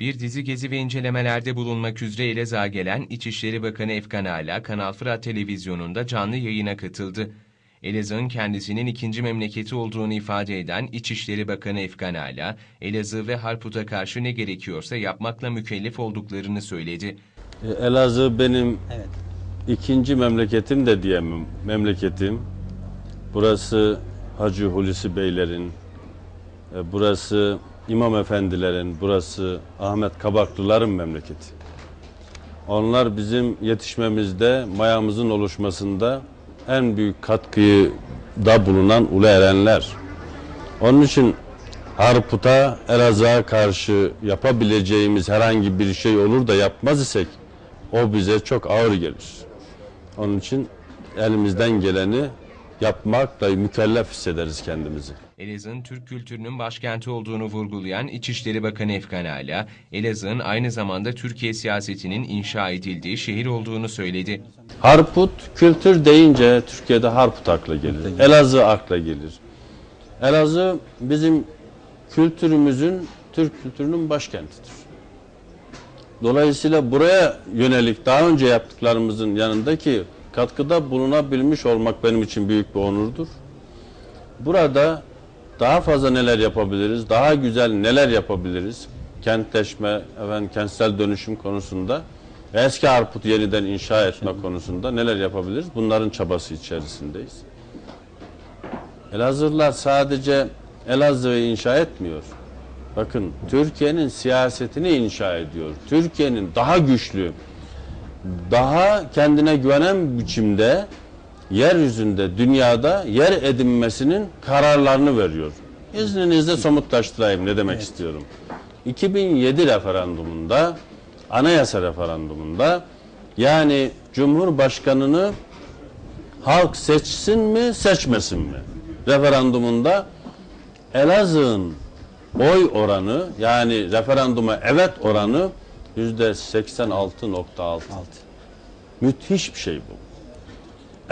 Bir dizi gezi ve incelemelerde bulunmak üzere Elazığ'a gelen İçişleri Bakanı Efkan Ala, Kanal Fırat Televizyonu'nda canlı yayına katıldı. Elazığ'ın kendisinin ikinci memleketi olduğunu ifade eden İçişleri Bakanı Efkan Ala, Elazığ ve Harput'a karşı ne gerekiyorsa yapmakla mükellef olduklarını söyledi. E, Elazığ benim Evet. ikinci memleketim de diyemem. Memleketim. Burası Hacı Hulusi Beylerin, e, burası İmam Efendilerin, burası Ahmet Kabaklıların memleketi. Onlar bizim yetişmemizde, mayamızın oluşmasında en büyük katkıyı da bulunan ulu erenler. Onun için Harput'a, Elazığ'a karşı yapabileceğimiz herhangi bir şey olur da yapmaz isek o bize çok ağır gelir. Onun için elimizden geleni yapmakla mükellef hissederiz kendimizi. Elazığ'ın Türk kültürünün başkenti olduğunu vurgulayan İçişleri Bakanı Efkan Ala, Elazığ'ın aynı zamanda Türkiye siyasetinin inşa edildiği şehir olduğunu söyledi. Harput kültür deyince Türkiye'de Harput akla gelir. Elazığ akla gelir. Elazığ bizim kültürümüzün, Türk kültürünün başkentidir. Dolayısıyla buraya yönelik daha önce yaptıklarımızın yanındaki katkıda bulunabilmiş olmak benim için büyük bir onurdur. Burada daha fazla neler yapabiliriz, daha güzel neler yapabiliriz? Kentleşme, efendim, kentsel dönüşüm konusunda eski Harput'u yeniden inşa etme konusunda neler yapabiliriz? Bunların çabası içerisindeyiz. Elazığlılar sadece Elazığ'ı inşa etmiyor. Bakın Türkiye'nin siyasetini inşa ediyor. Türkiye'nin daha güçlü, daha kendine güvenen biçimde yeryüzünde, dünyada yer edinmesinin kararlarını veriyor. İzninizle somutlaştırayım ne demek istiyorum. 2007 referandumunda, anayasa referandumunda yani Cumhurbaşkanını halk seçsin mi, seçmesin mi? Referandumunda Elazığ'ın oy oranı yani referanduma evet oranı yüzde 86.6. Müthiş bir şey bu.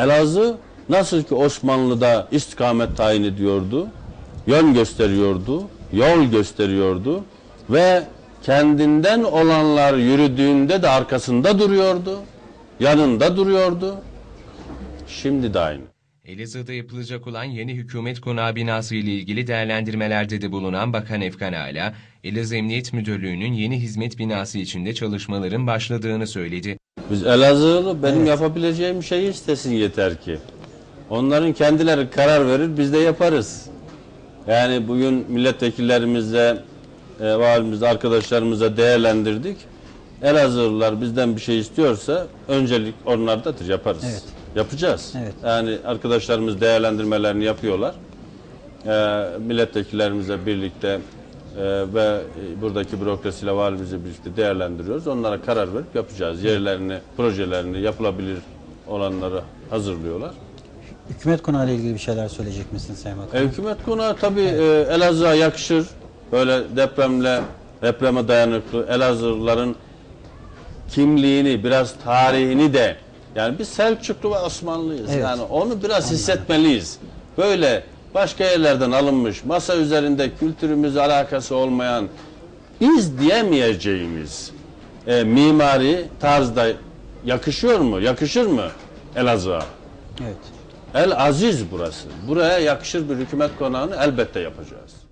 Elazığ nasıl ki Osmanlı'da istikamet tayin ediyordu, yön gösteriyordu, yol gösteriyordu ve kendinden olanlar yürüdüğünde de arkasında duruyordu, yanında duruyordu. Şimdi de aynı. Elazığ'da yapılacak olan yeni hükümet konağı binası ile ilgili değerlendirmelerde de bulunan Bakan Efkan Ala, Elazığ Emniyet Müdürlüğü'nün yeni hizmet binası içinde çalışmaların başladığını söyledi. Biz Elazığlı benim yapabileceğim şeyi istesin yeter ki. Onların kendileri karar verir biz de yaparız. Yani bugün milletvekillerimizle, e, valimizle, arkadaşlarımıza değerlendirdik. Elazığlılar bizden bir şey istiyorsa öncelik onlardadır yaparız. Evet. Yapacağız. Evet. Yani arkadaşlarımız değerlendirmelerini yapıyorlar. E, milletvekillerimizle birlikte e, ve buradaki bürokrasiyle valimizle birlikte değerlendiriyoruz. Onlara karar verip yapacağız. Yerlerini, projelerini, yapılabilir olanları hazırlıyorlar. Hükümet konağı ile ilgili bir şeyler söyleyecek misiniz Sayın Bakan? E, hükümet konağı tabii e, Elazığ'a yakışır. Böyle depremle, depreme dayanıklı Elazığlıların kimliğini, biraz tarihini de yani biz Selçuklu ve Osmanlıyız. Evet. Yani onu biraz hissetmeliyiz. Böyle başka yerlerden alınmış, masa üzerinde kültürümüzle alakası olmayan, biz diyemeyeceğimiz e, mimari tarzda yakışıyor mu? Yakışır mı Elazığ'a? Evet. El Aziz burası. Buraya yakışır bir hükümet konağını elbette yapacağız.